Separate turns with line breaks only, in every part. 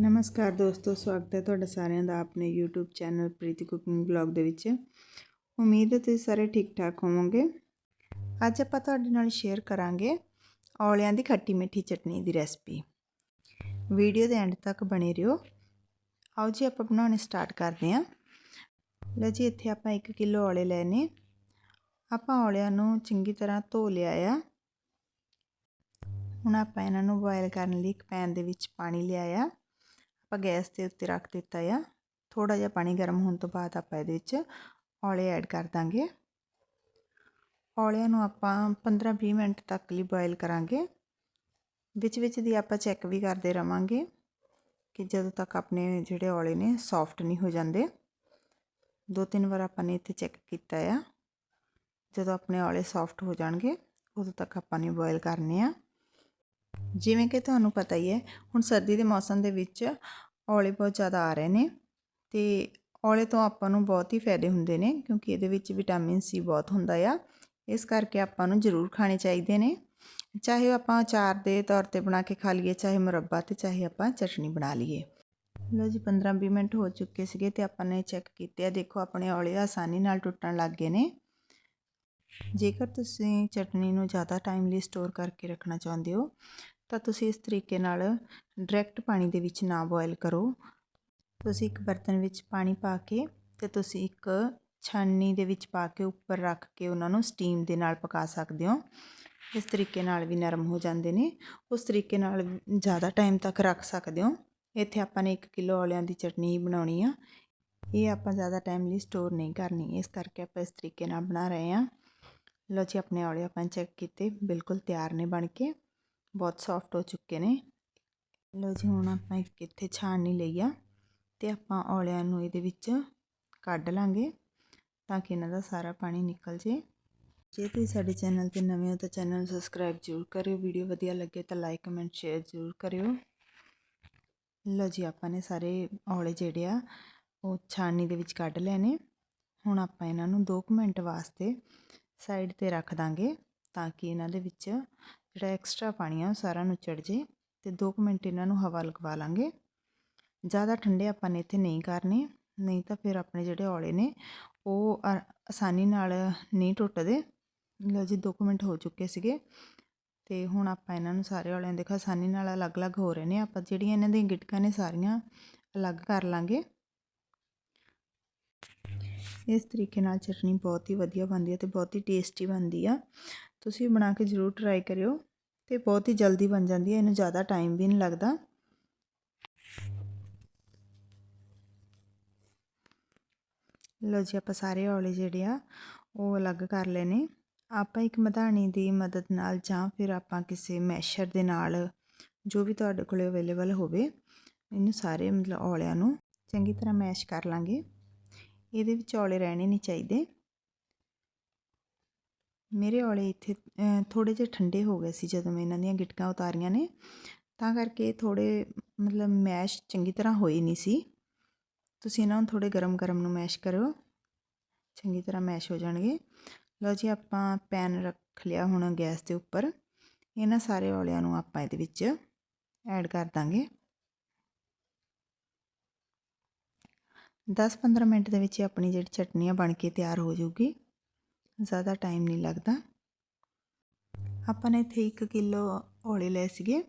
ਨਮਸਕਾਰ ਦੋਸਤੋ, ਸਵਾਗਤ ਹੈ ਤੁਹਾਡਾ ਸਾਰਿਆਂ ਦਾ ਆਪਣੇ YouTube channel Preeti cooking blog ਦੇ ਵਿੱਚ। ਉਮੀਦ ਹੈ ਤੁਸੀਂ ਸਾਰੇ ਠੀਕ ਠਾਕ ਹੋਵੋਗੇ। ਅੱਜ ਆਪਾਂ ਤੁਹਾਡੇ ਨਾਲ ਸ਼ੇਅਰ ਕਰਾਂਗੇ ਔਲਿਆਂ ਦੀ ਖੱਟੀ ਮਿੱਠੀ ਚਟਨੀ ਦੀ ਰੈਸਪੀ ਵੀਡੀਓ ਦੇ ਐਂਡ ਤੱਕ ਬਣੇ ਰਹੋ। ਆਓ ਜੀ, ਆਪਾਂ ਬਣਾਉਣੇ ਸਟਾਰਟ ਕਰਦੇ ਹਾਂ। ਲਓ ਜੀ, ਇੱਥੇ ਆਪਾਂ 1 ਕਿਲੋ ਔਲੇ ਲਏ ਨੇ। ਆਪਾਂ ਔਲਿਆਂ ਨੂੰ ਚੰਗੀ ਤਰ੍ਹਾਂ ਧੋ ਲਿਆ ਆ। ਹੁਣ ਆਪਾਂ ਇਹਨਾਂ ਨੂੰ ਬੋਇਲ ਕਰਨ ਲਈ ਇੱਕ ਪੈਨ ਦੇ ਵਿੱਚ ਪਾਣੀ ਲਿਆਇਆ ਆਪਾਂ ਗੈਸ ਦੇ ਉੱਤੇ ਰੱਖ ਦਿੱਤਾ ਆ। ਥੋੜਾ ਜਿਹਾ ਪਾਣੀ ਗਰਮ ਹੋਣ ਤੋਂ ਬਾਅਦ ਆਪਾਂ ਇਹਦੇ ਵਿੱਚ ਔਲੇ ਐਡ ਕਰ ਦਾਂਗੇ। ਔਲਿਆਂ ਨੂੰ ਆਪਾਂ 15-20 ਮਿੰਟ ਤੱਕ ਲਈ ਬੋਇਲ ਕਰਾਂਗੇ। ਵਿੱਚ ਵਿੱਚ ਦੀ ਆਪਾਂ ਚੈੱਕ ਵੀ ਕਰਦੇ ਰਵਾਂਗੇ ਕਿ ਜਦੋਂ ਤੱਕ ਆਪਣੇ ਜਿਹੜੇ ਔਲੇ ਨੇ ਸੌਫਟ ਨਹੀਂ ਹੋ ਜਾਂਦੇ। ਦੋ ਤਿੰਨ ਵਾਰ ਆਪਾਂ ਨੇ ਇੱਥੇ ਚੈੱਕ ਕੀਤਾ ਆ। ਜਦੋਂ ਆਪਣੇ ਔਲੇ ਸੌਫਟ ਹੋ ਜਾਣਗੇ, ਉਦੋਂ ਤੱਕ ਆਪਾਂ ਨੇ ਬੋਇਲ ਕਰਨੇ ਆ। ਜਿਵੇਂ ਕਿ ਤੁਹਾਨੂੰ ਪਤਾ ਹੀ ਹੈ, ਹੁਣ ਸਰਦੀ ਦੇ ਮੌਸਮ ਦੇ ਵਿੱਚ ਔਲੇ ਬਹੁਤ ਜ਼ਿਆਦਾ ਆ ਰਹੇ ਨੇ ਤੇ ਔਲੇ ਤੋਂ ਆਪਾਂ ਨੂੰ ਬਹੁਤ ਹੀ ਫਾਇਦੇ ਹੁੰਦੇ ਨੇ ਕਿਉਂਕਿ ਇਹਦੇ ਵਿੱਚ ਵਿਟਾਮਿਨ ਸੀ ਬਹੁਤ ਹੁੰਦਾ ਆ, ਇਸ ਕਰਕੇ ਆਪਾਂ ਨੂੰ ਜ਼ਰੂਰ ਖਾਣੇ ਚਾਹੀਦੇ ਨੇ। ਚਾਹੇ ਆਪਾਂ ਅਚਾਰ ਦੇ ਤੌਰ ਤੇ ਬਣਾ ਕੇ ਖਾ ਲਈਏ, ਚਾਹੇ ਮੁਰੱਬਾ ਤੇ ਚਾਹੇ ਆਪਾਂ ਚਟਨੀ ਬਣਾ ਲਈਏ। ਲੋ ਜੀ 15-20 ਮਿੰਟ ਹੋ ਚੁੱਕੇ ਸੀਗੇ ਤੇ ਆਪਾਂ ਨੇ ਚੈੱਕ ਕੀਤੇ ਆ। ਦੇਖੋ, ਆਪਣੇ ਔਲੇ ਆਸਾਨੀ ਨਾਲ ਟੁੱਟਣ ਲੱਗ ਗਏ ਨੇ। ਜੇਕਰ ਤੁਸੀਂ ਚਟਨੀ ਨੂੰ ਜ਼ਿਆਦਾ ਟਾਈਮ ਲਈ ਸਟੋਰ ਕਰਕੇ ਰੱਖਣਾ ਚਾਹੁੰਦੇ ਹੋ ਤਾਂ ਤੁਸੀਂ ਇਸ ਤਰੀਕੇ ਨਾਲ ਡਾਇਰੈਕਟ ਪਾਣੀ ਦੇ ਵਿੱਚ ਨਾ ਬੋਇਲ ਕਰੋ। ਤੁਸੀਂ ਇੱਕ ਬਰਤਨ ਵਿੱਚ ਪਾਣੀ ਪਾ ਕੇ ਤੇ ਤੁਸੀਂ ਇੱਕ ਛਾਨੀ ਦੇ ਵਿੱਚ ਪਾ ਕੇ ਉੱਪਰ ਰੱਖ ਕੇ ਉਹਨਾਂ ਨੂੰ ਸਟੀਮ ਦੇ ਨਾਲ ਪਕਾ ਸਕਦੇ ਹੋ। ਇਸ ਤਰੀਕੇ ਨਾਲ ਵੀ ਨਰਮ ਹੋ ਜਾਂਦੇ ਨੇ। ਉਸ ਤਰੀਕੇ ਨਾਲ ਜ਼ਿਆਦਾ ਟਾਈਮ ਤੱਕ ਰੱਖ ਸਕਦੇ ਹੋ। ਇੱਥੇ ਆਪਾਂ ਨੇ 1 ਕਿਲੋ ਔਲਿਆਂ ਦੀ ਚਟਨੀ ਬਣਾਉਣੀ ਆ। ਇਹ ਆਪਾਂ ਜ਼ਿਆਦਾ ਟਾਈਮ ਲਈ ਸਟੋਰ ਨਹੀਂ ਕਰਨੀ। ਇਸ ਕਰਕੇ ਆਪਾਂ ਇਸ ਤਰੀਕੇ ਨਾਲ ਬਣਾ ਰਹੇ ਹਾਂ। ਲੋ ਜੀ, ਆਪਣੇ ਔਲੇ ਆਪਾਂ ਚੈੱਕ ਕੀਤੇ। ਬਿਲਕੁਲ ਤਿਆਰ ਨੇ ਬਣ ਕੇ। ਬਹੁਤ ਸੌਫਟ ਹੋ ਚੁੱਕੇ ਨੇ। ਲਓ ਜੀ, ਹੁਣ ਆਪਾਂ ਇੱਕ ਇੱਥੇ ਛਾਣਨੀ ਲਈ ਆ ਤੇ ਆਪਾਂ ਔਲਿਆਂ ਨੂੰ ਇਹਦੇ ਵਿੱਚ ਕੱਢ ਲਾਂਗੇ ਤਾਂ ਕਿ ਇਹਨਾਂ ਦਾ ਸਾਰਾ ਪਾਣੀ ਨਿਕਲ ਜੇ। ਜੇ ਤੁਸੀਂ ਸਾਡੇ ਚੈਨਲ ਤੇ ਨਵੇਂ ਹੋ ਤਾਂ ਚੈਨਲ ਨੂੰ ਸਬਸਕ੍ਰਾਈਬ ਜ਼ਰੂਰ ਕਰਿਓ ਵੀਡੀਓ ਵਧੀਆ ਲੱਗੇ ਤਾਂ ਲਾਈਕ ਕਮੈਂਟ ਸ਼ੇਅਰ ਜ਼ਰੂਰ ਕਰਿਓ। ਲਓ ਜੀ, ਆਪਾਂ ਨੇ ਸਾਰੇ ਔਲੇ ਜਿਹੜੇ ਆ ਉਹ ਛਾਣਨੀ ਦੇ ਵਿੱਚ ਕੱਢ ਲਏ ਨੇ। ਹੁਣ ਆਪਾਂ ਇਹਨਾਂ ਨੂੰ 2 ਮਿੰਟ ਵਾਸਤੇ ਸਾਈਡ ਤੇ ਰੱਖ ਦਾਂਗੇ ਤਾਂ ਕਿ ਇਹਨਾਂ ਦੇ ਵਿੱਚ ਜਿਹੜਾ ਐਕਸਟਰਾ ਪਾਣੀ ਆ ਉਹ ਸਾਰਾ ਨੁਚੜ ਜੇ ਤੇ 2 ਮਿੰਟ ਇਹਨਾਂ ਨੂੰ ਹਵਾ ਲਗਵਾ ਲਾਂਗੇ। ਜ਼ਿਆਦਾ ਠੰਡੇ ਆਪਾਂ ਨੇ ਇੱਥੇ ਨਹੀਂ ਕਰਨੇ, ਨਹੀਂ ਤਾਂ ਫਿਰ ਆਪਣੇ ਜਿਹੜੇ ਔਲੇ ਨੇ ਉਹ ਆਸਾਨੀ ਨਾਲ ਨਹੀਂ ਟੁੱਟਦੇ। ਲਓ ਜੀ 2 ਮਿੰਟ ਹੋ ਚੁੱਕੇ ਸੀਗੇ ਤੇ ਹੁਣ ਆਪਾਂ ਇਹਨਾਂ ਨੂੰ ਸਾਰੇ ਔਲਿਆਂ ਦੇਖੋ, ਆਸਾਨੀ ਨਾਲ ਅਲੱਗ-ਅਲੱਗ ਹੋ ਰਹੇ ਨੇ। ਆਪਾਂ ਜਿਹੜੀਆਂ ਇਹਨਾਂ ਦੀਆਂ ਗਿਟਕਾਂ ਨੇ ਸਾਰੀਆਂ ਅਲੱਗ ਕਰ ਲਾਂਗੇ। ਇਸ ਤਰੀਕੇ ਨਾਲ ਚਟਨੀ ਬਹੁਤ ਹੀ ਵਧੀਆ ਬਣਦੀ ਹੈ ਤੇ ਬਹੁਤ ਹੀ ਟੇਸਟੀ ਬਣਦੀ ਆ। ਤੁਸੀਂ ਬਣਾ ਕੇ ਜ਼ਰੂਰ ਟਰਾਈ ਕਰਿਓ ਤੇ ਬਹੁਤ ਹੀ ਜਲਦੀ ਬਣ ਜਾਂਦੀ ਹੈ, ਇਹਨੂੰ ਜ਼ਿਆਦਾ ਟਾਈਮ ਵੀ ਨਹੀਂ ਲੱਗਦਾ। ਲੋ ਜੀ, ਆਪਾਂ ਸਾਰੇ ਔਲੇ ਜਿਹੜੇ ਆ, ਉਹ ਅਲੱਗ ਕਰ ਲੈਨੇ ਆਪਾਂ ਇੱਕ ਮਧਾਣੀ ਦੀ ਮਦਦ ਨਾਲ ਜਾਂ ਫਿਰ ਆਪਾਂ ਕਿਸੇ ਮੈਸ਼ਰ ਦੇ ਨਾਲ ਜੋ ਵੀ ਤੁਹਾਡੇ ਕੋਲੇ ਅਵੇਲੇਬਲ ਹੋਵੇ, ਇਹਨੂੰ ਸਾਰੇ ਮਤਲਬ ਔਲਿਆਂ ਨੂੰ ਚੰਗੀ ਤਰ੍ਹਾਂ ਮੈਸ਼ ਕਰ ਲਾਂਗੇ। ਇਹਦੇ ਵਿੱਚ ਔਲੇ ਰਹਿਣੇ ਨਹੀਂ ਚਾਹੀਦੇ। ਮੇਰੇ ਔਲੇ ਇੱਥੇ ਥੋੜ੍ਹੇ ਜਿਹੇ ਠੰਡੇ ਹੋ ਗਏ ਸੀ ਜਦੋਂ ਮੈਂ ਇਹਨਾਂ ਦੀਆਂ ਗਿਟਕਾਂ ਉਤਾਰੀਆਂ ਨੇ। ਤਾਂ ਕਰਕੇ ਥੋੜ੍ਹੇ, ਮਤਲਬ ਮੈਸ਼ ਚੰਗੀ ਤਰ੍ਹਾਂ ਹੋਈ ਨਹੀਂ ਸੀ। ਤੁਸੀਂ ਇਹਨਾਂ ਨੂੰ ਥੋੜ੍ਹੇ ਗਰਮ-ਗਰਮ ਨੂੰ ਮੈਸ਼ ਕਰੋ ਚੰਗੀ ਤਰ੍ਹਾਂ ਮੈਸ਼ ਹੋ ਜਾਣਗੇ। ਲਓ ਜੀ, ਆਪਾਂ ਪੈਨ ਰੱਖ ਲਿਆ ਹੁਣ ਗੈਸ ਦੇ ਉੱਪਰ। ਇਹਨਾਂ ਸਾਰੇ ਔਲਿਆਂ ਨੂੰ ਆਪਾਂ ਇਹਦੇ ਵਿੱਚ ਐਡ ਕਰ ਦਾਂਗੇ। 10-15 ਮਿੰਟ ਦੇ ਵਿੱਚ ਆਪਣੀ ਜਿਹੜੀ ਚਟਨੀ ਆ ਬਣ ਕੇ ਤਿਆਰ ਹੋ ਜਾਊਗੀ। ਜ਼ਿਆਦਾ ਟਾਈਮ ਨਹੀਂ ਲੱਗਦਾ। ਆਪਾਂ ਨੇ ਇੱਥੇ 1 ਕਿਲੋ ਔਲੇ ਲਏ ਸੀਗੇ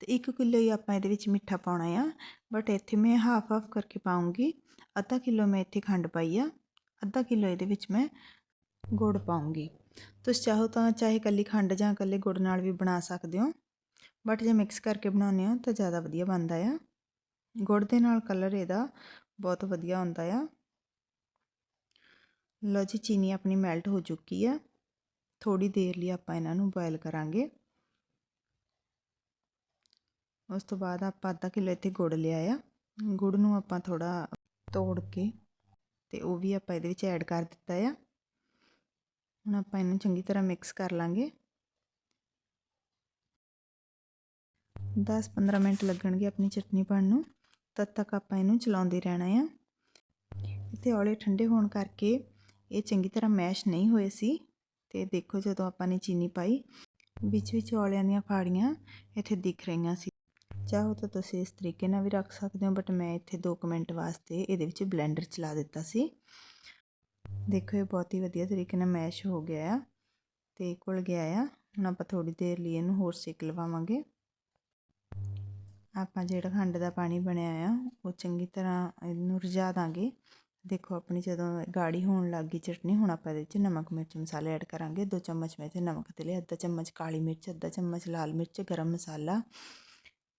ਤੇ 1 ਕਿਲੋ ਹੀ ਆਪਾਂ ਇਹਦੇ ਵਿੱਚ ਮਿੱਠਾ ਪਾਉਣਾ ਆ। ਬਟ ਇੱਥੇ ਮੈਂ ਹਾਫ ਹਾਫ ਕਰਕੇ ਪਾਉਂਗੀ ਅੱਧਾ ਕਿਲੋ ਮੈਂ ਇੱਥੇ ਖੰਡ ਪਾਈ ਆ। ਅੱਧਾ ਕਿਲੋ ਇਹਦੇ ਵਿੱਚ ਮੈਂ ਗੁੜ ਪਾਉਂਗੀ ਤੁਸੀਂ ਚਾਹੋ ਤਾਂ ਚਾਹੇ ਕੱਲੀ ਖੰਡ ਜਾਂ ਕੱਲੇ ਗੁੜ ਨਾਲ ਵੀ ਬਣਾ ਸਕਦੇ ਹੋ। ਬਟ ਜੇ ਮਿਕਸ ਕਰਕੇ ਬਣਾਉਂਦੇ ਹੋ ਤਾਂ ਜ਼ਿਆਦਾ ਵਧੀਆ ਬਣਦਾ ਆ। ਗੁੜ ਦੇ ਨਾਲ ਕਲਰ ਇਹਦਾ ਬਹੁਤ ਵਧੀਆ ਹੁੰਦਾ ਆ। ਲਓ ਜੀ, ਚੀਨੀ ਆਪਣੀ ਮੈਲਟ ਹੋ ਚੁੱਕੀ ਆ। ਥੋੜੀ ਦੇਰ ਲਈ ਆਪਾਂ ਇਹਨਾਂ ਨੂੰ ਬੋਇਲ ਕਰਾਂਗੇ। ਉਸ ਤੋਂ ਬਾਅਦ ਆਪਾਂ ਅੱਧਾ ਕਿਲੋ ਇੱਥੇ ਗੁੜ ਲਿਆ ਆ। ਗੁੜ ਨੂੰ ਆਪਾਂ ਥੋੜਾ ਤੋੜ ਕੇ ਤੇ ਉਹ ਵੀ ਆਪਾਂ ਇਹਦੇ ਵਿੱਚ ਐਡ ਕਰ ਦਿੱਤਾ ਆ। ਹੁਣ ਆਪਾਂ ਇਹਨੂੰ ਚੰਗੀ ਤਰ੍ਹਾਂ ਮਿਕਸ ਕਰ ਲਾਂਗੇ। 10-15 ਮਿੰਟ ਲੱਗਣਗੇ ਆਪਣੀ ਚਟਨੀ ਬਣਨ ਨੂੰ। ਤਦ ਤੱਕ ਆਪਾਂ ਇਹਨੂੰ ਚਲਾਉਂਦੇ ਰਹਿਣਾ ਆ। ਇੱਥੇ ਔਲੇ ਠੰਡੇ ਹੋਣ ਕਰਕੇ ਇਹ ਚੰਗੀ ਤਰ੍ਹਾਂ ਮੈਸ਼ ਨਹੀਂ ਹੋਏ ਸੀ ਤੇ ਦੇਖੋ ਜਦੋਂ ਆਪਾਂ ਨੇ ਚੀਨੀ ਪਾਈ, ਵਿੱਚ ਵਿੱਚ ਔਲਿਆਂ ਦੀਆਂ ਫਾੜੀਆਂ ਇੱਥੇ ਦਿਖ ਰਹੀਆਂ ਸੀ। ਚਾਹੋ ਤਾਂ ਤੁਸੀਂ ਇਸ ਤਰੀਕੇ ਨਾਲ ਵੀ ਰੱਖ ਸਕਦੇ ਹੋ ਬਟ ਮੈਂ ਇੱਥੇ 2 ਮਿੰਟ ਵਾਸਤੇ ਇਹਦੇ ਵਿੱਚ ਬਲੈਂਡਰ ਚਲਾ ਦਿੱਤਾ ਸੀ। ਦੇਖੋ ਇਹ ਬਹੁਤ ਹੀ ਵਧੀਆ ਤਰੀਕੇ ਨਾਲ ਮੈਸ਼ ਹੋ ਗਿਆ ਆ ਤੇ ਘੁਲ ਗਿਆ ਆ। ਹੁਣ ਆਪਾਂ ਥੋੜੀ ਦੇਰ ਲਈ ਇਹਨੂੰ ਹੋਰ ਸੇਕ ਲਵਾਵਾਂਗੇ। ਆਪਾਂ ਜਿਹੜਾ ਖੰਡ ਦਾ ਪਾਣੀ ਬਣਿਆ ਆ, ਉਹ ਚੰਗੀ ਤਰ੍ਹਾਂ ਇਹਨੂੰ ਰਝਾ ਦਾਂਗੇ। ਦੇਖੋ, ਆਪਣੀ ਜਦੋਂ ਗਾੜੀ ਹੋਣ ਲੱਗ ਗਈ ਚਟਨੀ, ਹੁਣ ਆਪਾਂ ਇਹਦੇ ਵਿੱਚ ਨਮਕ, ਮਿਰਚ, ਮਸਾਲੇ ਐਡ ਕਰਾਂਗੇ। 2 ਚਮਚ ਮੈਂ ਤੇ ਨਮਕ ਤੇ ਲਿਆ, ਅੱਧਾ ਚਮਚ ਕਾਲੀ ਮਿਰਚ, ਅੱਧਾ ਚਮਚ ਲਾਲ ਮਿਰਚ, ਗਰਮ ਮਸਾਲਾ।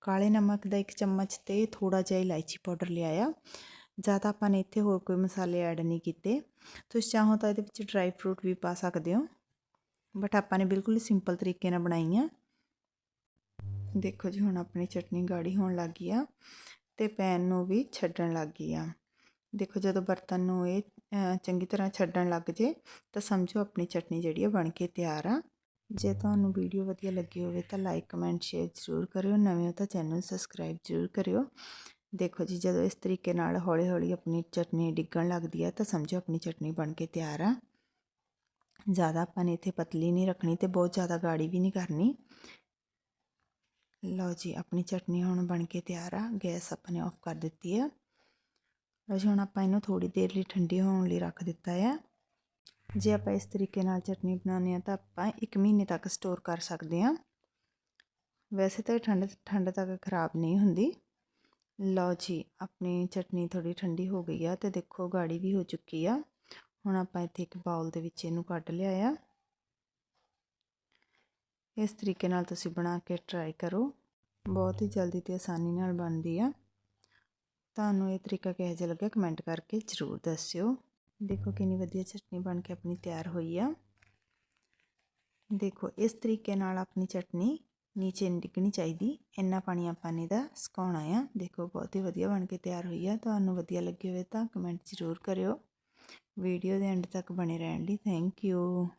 ਕਾਲੇ ਨਮਕ ਦਾ 1 ਚਮਚ ਤੇ ਥੋੜਾ ਜਿਹਾ ਇਲਾਇਚੀ ਪਾਊਡਰ ਲਿਆ ਆ ਜ਼ਿਆਦਾ ਆਪਾਂ ਨੇ ਇੱਥੇ ਹੋਰ ਕੋਈ ਮਸਾਲੇ ਐਡ ਨਹੀਂ ਕੀਤੇ। ਤੁਸੀਂ ਚਾਹੋ ਤਾਂ ਇਹਦੇ ਵਿੱਚ ਡਰਾਈ ਫਰੂਟ ਵੀ ਪਾ ਸਕਦੇ ਹੋ। ਬਟ ਆਪਾਂ ਨੇ ਬਿਲਕੁਲ ਸਿੰਪਲ ਤਰੀਕੇ ਨਾਲ ਬਣਾਈ ਆ ਦੇਖੋ ਜੀ, ਹੁਣ ਆਪਣੀ ਚਟਨੀ ਗਾੜੀ ਹੋਣ ਲੱਗ ਗਈ ਆ ਤੇ ਪੈਨ ਨੂੰ ਵੀ ਛੱਡਣ ਲੱਗ ਗਈ ਆ। ਦੇਖੋ ਜਦੋਂ ਬਰਤਨ ਨੂੰ ਇਹ ਚੰਗੀ ਤਰ੍ਹਾਂ ਛੱਡਣ ਲੱਗ ਜੇ, ਤਾਂ ਸਮਝੋ ਆਪਣੀ ਚਟਨੀ ਜਿਹੜੀ ਆ ਬਣ ਕੇ ਤਿਆਰ ਆ। ਜੇ ਤੁਹਾਨੂੰ ਵੀਡੀਓ ਵਧੀਆ ਲੱਗੀ ਹੋਵੇ ਤਾਂ ਲਾਈਕ ਕਮੈਂਟ ਸ਼ੇਅਰ ਜ਼ਰੂਰ ਕਰਿਓ। ਨਵੇਂ ਹੋ ਤਾਂ ਚੈਨਲ ਸਬਸਕ੍ਰਾਈਬ ਜ਼ਰੂਰ ਕਰਿਓ। ਦੇਖੋ ਜੀ, ਜਦੋਂ ਇਸ ਤਰੀਕੇ ਨਾਲ ਹੌਲੀ ਹੌਲੀ ਆਪਣੀ ਚਟਨੀ ਡਿੱਗਣ ਲੱਗਦੀ ਹੈ ਤਾਂ ਸਮਝੋ ਆਪਣੀ ਚਟਨੀ ਬਣ ਕੇ ਤਿਆਰ ਆ। ਜ਼ਿਆਦਾ ਆਪਾਂ ਨੇ ਇੱਥੇ ਪਤਲੀ ਨਹੀਂ ਰੱਖਣੀ ਤੇ ਬਹੁਤ ਜ਼ਿਆਦਾ ਗਾੜੀ ਵੀ ਨਹੀਂ ਕਰਨੀ। ਲਓ ਜੀ, ਆਪਣੀ ਚਟਨੀ ਹੁਣ ਬਣ ਕੇ ਤਿਆਰ ਆ। ਗੈਸ ਆਪਾਂ ਨੇ ਆਫ ਕਰ ਦਿੱਤੀ ਆ। ਲਓ ਜੀ ਹੁਣ ਆਪਾਂ ਇਹਨੂੰ ਥੋੜੀ ਦੇਰ ਲਈ ਠੰਡੀ ਹੋਣ ਲਈ ਰੱਖ ਦਿੱਤਾ ਆ। ਜੇ ਆਪਾਂ ਇਸ ਤਰੀਕੇ ਨਾਲ ਚਟਨੀ ਬਣਾਉਂਦੇ ਆ ਤਾਂ ਆਪਾਂ 1 ਮਹੀਨੇ ਤੱਕ ਸਟੋਰ ਕਰ ਸਕਦੇ ਹਾਂ। ਵੈਸੇ ਤਾਂ ਠੰਡ ਠੰਡ ਤੱਕ ਖਰਾਬ ਨਹੀਂ ਹੁੰਦੀ। ਲਓ ਜੀ, ਆਪਣੀ ਚਟਨੀ ਥੋੜੀ ਠੰਡੀ ਹੋ ਗਈ ਆ ਤੇ ਦੇਖੋ ਗਾੜੀ ਵੀ ਹੋ ਚੁੱਕੀ ਆ। ਹੁਣ ਆਪਾਂ ਇੱਥੇ ਇੱਕ ਬਾਉਲ ਦੇ ਵਿੱਚ ਇਹਨੂੰ ਕੱਢ ਲਿਆ ਆ। ਇਸ ਤਰੀਕੇ ਨਾਲ ਤੁਸੀਂ ਬਣਾ ਕੇ ਟਰਾਈ ਕਰੋ। ਬਹੁਤ ਹੀ ਜਲਦੀ ਤੇ ਆਸਾਨੀ ਨਾਲ ਬਣਦੀ ਆ। ਤੁਹਾਨੂੰ ਇਹ ਤਰੀਕਾ ਕਿਹੋ ਜਿਹਾ ਲੱਗਿਆ ਕਮੈਂਟ ਕਰਕੇ ਜ਼ਰੂਰ ਦੱਸਿਓ। ਦੇਖੋ ਕਿੰਨੀ ਵਧੀਆ ਚਟਨੀ ਬਣ ਕੇ ਆਪਣੀ ਤਿਆਰ ਹੋਈ ਆ। ਦੇਖੋ ਇਸ ਤਰੀਕੇ ਨਾਲ ਆਪਣੀ ਚਟਨੀ ਨੀਚੇ ਨਹੀਂ ਡਿੱਗਣੀ ਚਾਹੀਦੀ, ਇੰਨਾ ਪਾਣੀ ਆਪਾਂ ਨੇ ਦਾ ਸੁਕਾਉਣਾ ਆ। ਦੇਖੋ ਬਹੁਤ ਹੀ ਵਧੀਆ ਬਣ ਕੇ ਤਿਆਰ ਹੋਈ ਆ। ਤੁਹਾਨੂੰ ਵਧੀਆ ਲੱਗੀ ਹੋਵੇ ਤਾਂ ਕਮੈਂਟ ਜ਼ਰੂਰ ਕਰਿਓ। ਵੀਡੀਓ ਦੇ ਐਂਡ ਤੱਕ ਬਣੇ ਰਹਿਣ ਲਈ ਥੈਂਕ ਯੂ